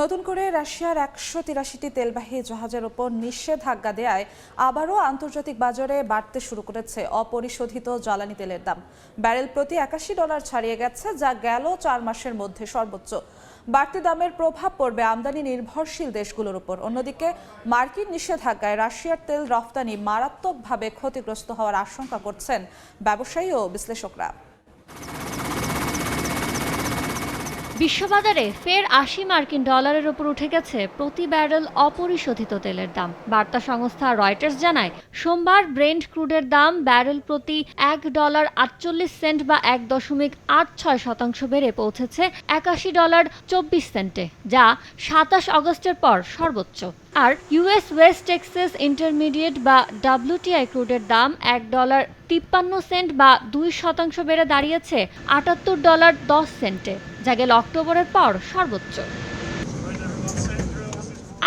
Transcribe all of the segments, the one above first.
নতুন করে রাশিয়ার একশো তিরাশিটি তেলবাহী জাহাজের ওপর নিষেধাজ্ঞা দেয়ায় আবারও আন্তর্জাতিক বাজারে বাড়তে শুরু করেছে অপরিশোধিত জ্বালানি তেলের দাম। ব্যারেল প্রতি একাশি ডলার ছাড়িয়ে গেছে, যা গেল চার মাসের মধ্যে সর্বোচ্চ। বাড়তি দামের প্রভাব পড়বে আমদানি নির্ভরশীল দেশগুলোর উপর। অন্যদিকে, মার্কিন নিষেধাজ্ঞায় রাশিয়ার তেল রফতানি মারাত্মকভাবে ক্ষতিগ্রস্ত হওয়ার আশঙ্কা করছেন ব্যবসায়ী ও বিশ্লেষকরা। বিশ্ববাজারে ফের আশি মার্কিন ডলারের উপর উঠে গেছে প্রতি ব্যারেল অপরিশোধিত তেলের দাম। বার্তা সংস্থা রয়টার্স জানায়, সোমবার ব্রেন্ড ক্রুডের দাম ব্যারেল প্রতি এক ডলার আটচল্লিশ সেন্ট বা এক দশমিক আট ছয় শতাংশ বেড়ে পৌঁছেছে একাশি ডলার চব্বিশ সেন্টে, যা সাতাশ অগস্টের পর সর্বোচ্চ। আর ইউএস ওয়েস্ট টেক্সাস ইন্টারমিডিয়েট বা ডাব্লিউটিআই ক্রুডের দাম এক ডলার তিপ্পান্ন সেন্ট বা দুই শতাংশ বেড়ে দাঁড়িয়েছে আটাত্তর ডলার দশ সেন্টে যা গেল অক্টোবরের পর সর্বোচ্চ।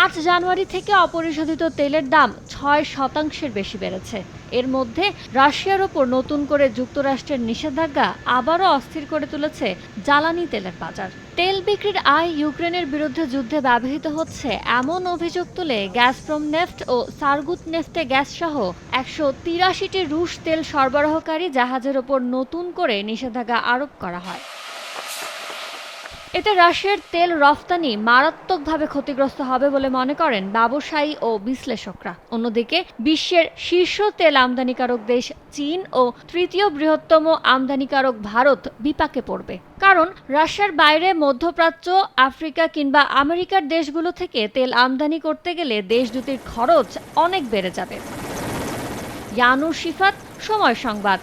আট জানুয়ারি থেকে অপরিশোধিত তেলের দাম ছয় শতাংশের বেশি বেড়েছে। এর মধ্যে রাশিয়ার ওপর নতুন করে যুক্তরাষ্ট্রের নিষেধাজ্ঞা আবারও অস্থির করে তুলেছে জ্বালানি তেলের বাজার। তেল বিক্রির আয় ইউক্রেনের বিরুদ্ধে যুদ্ধে ব্যবহৃত হচ্ছে এমন অভিযোগ তুলে গ্যাসপ্রম নেফট ও সারগুত নেফটে গ্যাস সহ একশো তিরাশিটি রুশ তেল সরবরাহকারী জাহাজের ওপর নতুন করে নিষেধাজ্ঞা আরোপ করা হয়। এতে রাশিয়ার তেল রফতানি মারাত্মকভাবে ক্ষতিগ্রস্ত হবে বলে মনে করেন ব্যবসায়ী ও বিশ্লেষকরা। অন্যদিকে, বিশ্বের শীর্ষ তেল আমদানিকারক দেশ চীন ও তৃতীয় বৃহত্তম আমদানিকারক ভারত বিপাকে পড়বে। কারণ, রাশিয়ার বাইরে মধ্যপ্রাচ্য, আফ্রিকা কিংবা আমেরিকার দেশগুলো থেকে তেল আমদানি করতে গেলে দেশ দুটির খরচ অনেক বেড়ে যাবে। ইয়ানুর শিফাত, সময় সংবাদ।